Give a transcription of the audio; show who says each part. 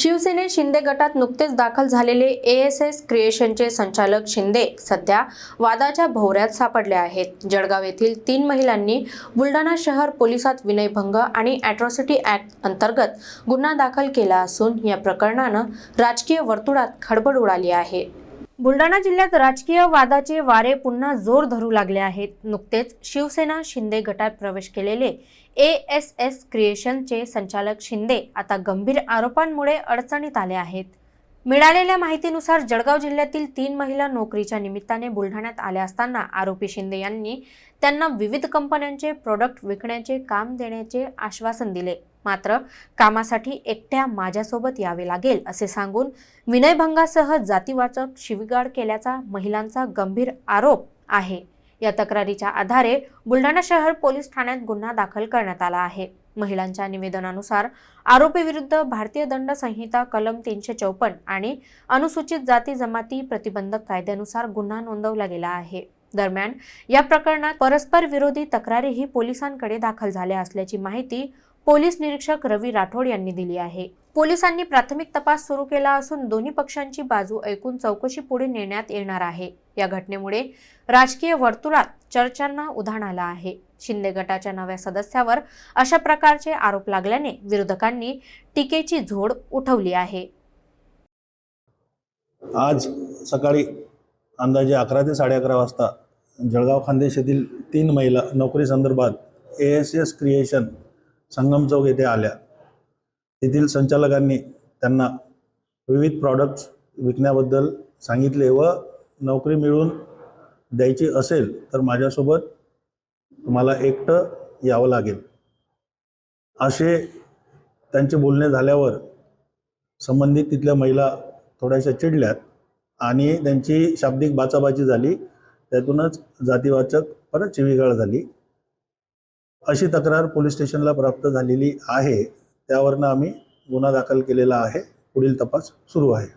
Speaker 1: शिवसेने शिंदे गटात नुकतेच दाखल झालेले ए एस एस क्रिएशनचे संचालक शिंदे सध्या वादाच्या भोवऱ्यात सापडले आहेत. जळगाव येथील तीन महिलांनी बुलढाणा शहर पोलिसात विनयभंग आणि अॅट्रॉसिटी ऍक्ट अंतर्गत गुन्हा दाखल केला असून या प्रकरणानं राजकीय वर्तुळात खडबड उडाली आहे. बुलढाणा जिल्ह्यात राजकीय वादाचे वारे पुन्हा जोर धरू लागले आहेत. नुकतेच शिवसेना शिंदे गटात प्रवेश केलेले ए एस एस क्रिएशनचे संचालक शिंदे आता गंभीर आरोपांमुळे अडचणीत आले आहेत. मिळालेल्या माहितीनुसार जळगाव जिल्ह्यातील तीन महिला नोकरीच्या निमित्ताने बुलढाण्यात आल्या असताना आरोपी शिंदे यांनी त्यांना विविध कंपन्यांचे प्रोडक्ट विकण्याचे काम देण्याचे आश्वासन दिले. मात्र कामासाठी एकट्या माझ्यासोबत यावे लागेल असे सांगून विनयभंगासह जातीवाचक शिविगाळ केल्याचा महिलांचा गंभीर आरोप आहे. या तक्रारीच्या आधारे बुलढाणा शहर पोलीस ठाण्यात गुन्हा दाखल करण्यात आला आहे. महिलांच्या निवेदनानुसार आरोपीविरुद्ध भारतीय दंड संहिता कलम तीनशे चौपन्न आणि अनुसूचित जाती जमाती प्रतिबंधक कायद्यानुसार गुन्हा नोंदवला गेला आहे. दरम्यान या प्रकरणात परस्पर विरोधी तक्रारीही पोलिसांकडे दाखल झाल्या असल्याची माहिती पोलीस निरीक्षक रवी राठोड यांनी दिली आहे. पोलिसांनी प्राथमिक तपास सुरू केला असून दोन्ही पक्षांची बाजू ऐकून चौकशी पुढे नेण्यात येणार आहे. या घटनेमुळे राजकीय वर्तुळात चर्चांना उधाण आलं आहे. शिंदे गटाच्या नव्या सदस्यावर अशा प्रकारचे आरोप लागल्याने विरोधकांनी टीकेची झोड उठवली आहे.
Speaker 2: आज सकाळी अंदाजे अकरा ते साडे अकरा वाजता जळगाव खानदेश येथील तीन महिला नोकरी संदर्भात A S S creation Sangam Chowk येथे आल्या. तेथील संचालकांनी त्यांना विविध प्रॉडक्ट्स विकण्याबद्दल सांगितले व नोकरी मिळून द्यायची असेल तर माझ्यासोबत तुम्हाला एकटं यावं लागेल. असे त्यांचे बोलणे झाल्यावर संबंधित तिथल्या महिला थोड्याशा चिडल्यात आणि त्यांची शाब्दिक बाचाबाची झाली. त्यातूनच जातीवाचक परत चिविगाळ झाली. अशी तक्रार पोलीस स्टेशनला प्राप्त झालेली आहे. त्यावरनं आम्ही गुन्हा दाखल केलेला आहे. पुढील तपास सुरू आहे.